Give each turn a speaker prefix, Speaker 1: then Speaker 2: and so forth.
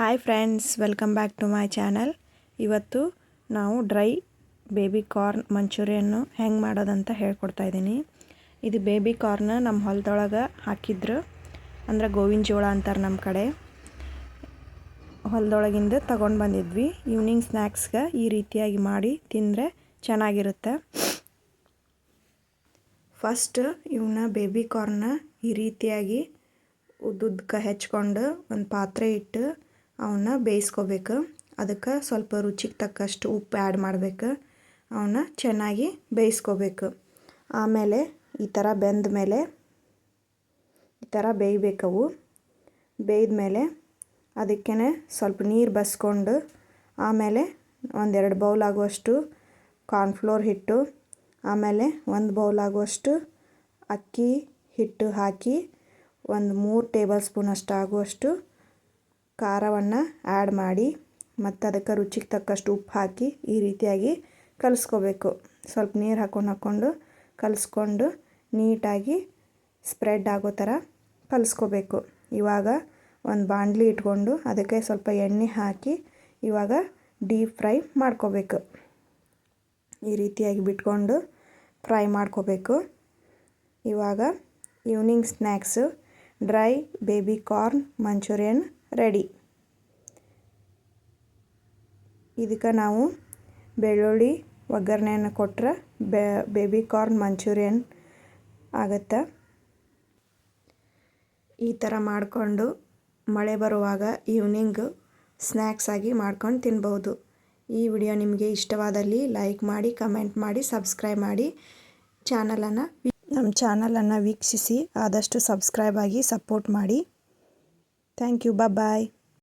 Speaker 1: Hi friends welcome back to my channel ಇವತ್ತು ನಾವು dry baby corn ಮಂಚೂರಿಯನ್ನು ಹೆಂಗೆ ಮಾಡೋದಂತ ಹೇಳ್ಕೊಡ್ತಾ ಇದ್ದೀನಿ. ಇದು ಬೇಬಿ ಕಾರ್ನ್ ನಮ್ಮ ಹೊಲದೊಳಗೆ ಹಾಕಿದ್ರು. ಅಂದ್ರೆ ಗೋವಿನ ಜೋಳ ಅಂತಾರೆ ನಮ್ಮ ಕಡೆ. ಹೊಲದೊಳಗಿಂದ ತಗೊಂಡು ಬಂದಿದ್ವಿ. ಈವ್ನಿಂಗ್ ಸ್ನ್ಯಾಕ್ಸ್ಗೆ ಈ ರೀತಿಯಾಗಿ ಮಾಡಿ ತಿಂದರೆ ಚೆನ್ನಾಗಿರುತ್ತೆ. ಫಸ್ಟ್ ಇವನ್ನ ಬೇಬಿ ಕಾರ್ನ ಈ ರೀತಿಯಾಗಿ ಉದ್ದುದ್ದಕ್ಕೆ ಹೆಚ್ಕೊಂಡು ಒಂದು ಪಾತ್ರೆ ಇಟ್ಟು ಅವನ್ನ ಬೇಯಿಸ್ಕೋಬೇಕು. ಅದಕ್ಕೆ ಸ್ವಲ್ಪ ರುಚಿಗೆ ತಕ್ಕಷ್ಟು ಉಪ್ಪು ಆ್ಯಡ್ ಮಾಡಬೇಕು. ಅವನ್ನ ಚೆನ್ನಾಗಿ ಬೇಯಿಸ್ಕೋಬೇಕು. ಆಮೇಲೆ ಈ ಥರ ಬೆಂದ ಮೇಲೆ ಈ ಥರ ಬೇಯಬೇಕವು ಬೇಯ್ದ ಮೇಲೆ ಅದಕ್ಕೇ ಸ್ವಲ್ಪ ನೀರು ಬಸ್ಕೊಂಡು ಆಮೇಲೆ ಒಂದೆರಡು ಬೌಲ್ ಆಗುವಷ್ಟು ಕಾರ್ನ್ಫ್ಲೋರ್ ಹಿಟ್ಟು, ಆಮೇಲೆ ಒಂದು ಬೌಲ್ ಆಗುವಷ್ಟು ಅಕ್ಕಿ ಹಿಟ್ಟು ಹಾಕಿ ಒಂದು ಮೂರು ಟೇಬಲ್ ಸ್ಪೂನ್ ಅಷ್ಟು ಆಗುವಷ್ಟು ಖಾರವನ್ನು ಆ್ಯಡ್ ಮಾಡಿ ಮತ್ತು ಅದಕ್ಕೆ ರುಚಿಗೆ ತಕ್ಕಷ್ಟು ಉಪ್ಪು ಹಾಕಿ ಈ ರೀತಿಯಾಗಿ ಕಲಿಸ್ಕೋಬೇಕು. ಸ್ವಲ್ಪ ನೀರು ಹಾಕ್ಕೊಂಡು ಹಾಕ್ಕೊಂಡು ಕಲಿಸ್ಕೊಂಡು ನೀಟಾಗಿ ಸ್ಪ್ರೆಡ್ ಆಗೋ ಥರ ಕಲಿಸ್ಕೋಬೇಕು. ಇವಾಗ ಒಂದು ಬಾಣಲಿ ಇಟ್ಕೊಂಡು ಅದಕ್ಕೆ ಸ್ವಲ್ಪ ಎಣ್ಣೆ ಹಾಕಿ ಇವಾಗ ಡೀಪ್ ಫ್ರೈ ಮಾಡ್ಕೋಬೇಕು. ಈ ರೀತಿಯಾಗಿ ಬಿಟ್ಕೊಂಡು ಫ್ರೈ ಮಾಡ್ಕೋಬೇಕು. ಇವಾಗ evening snacks dry baby corn Manchurian ready. ಇದಕ್ಕೆ ನಾವು ಬೆಳ್ಳುಳ್ಳಿ ಒಗ್ಗರಣೆಯನ್ನು ಕೊಟ್ಟರೆ ಬೇಬಿ ಕಾರ್ನ್ ಮಂಚೂರಿಯನ್ ಆಗುತ್ತೆ. ಈ ಥರ ಮಾಡಿಕೊಂಡು ಮಳೆ ಬರುವಾಗ ಈವ್ನಿಂಗ್ ಸ್ನ್ಯಾಕ್ಸ್ ಆಗಿ ಮಾಡ್ಕೊಂಡು ತಿನ್ಬೋದು ಈ ವಿಡಿಯೋ ನಿಮಗೆ ಇಷ್ಟವಾದಲ್ಲಿ ಲೈಕ್ ಮಾಡಿ ಕಮೆಂಟ್ ಮಾಡಿ ಸಬ್ಸ್ಕ್ರೈಬ್ ಮಾಡಿ ಚಾನಲನ್ನು ನಮ್ಮ ಚಾನಲನ್ನು ವೀಕ್ಷಿಸಿ, ಆದಷ್ಟು ಸಬ್ಸ್ಕ್ರೈಬ್ ಆಗಿ ಸಪೋರ್ಟ್ ಮಾಡಿ. Thank you. Bye bye.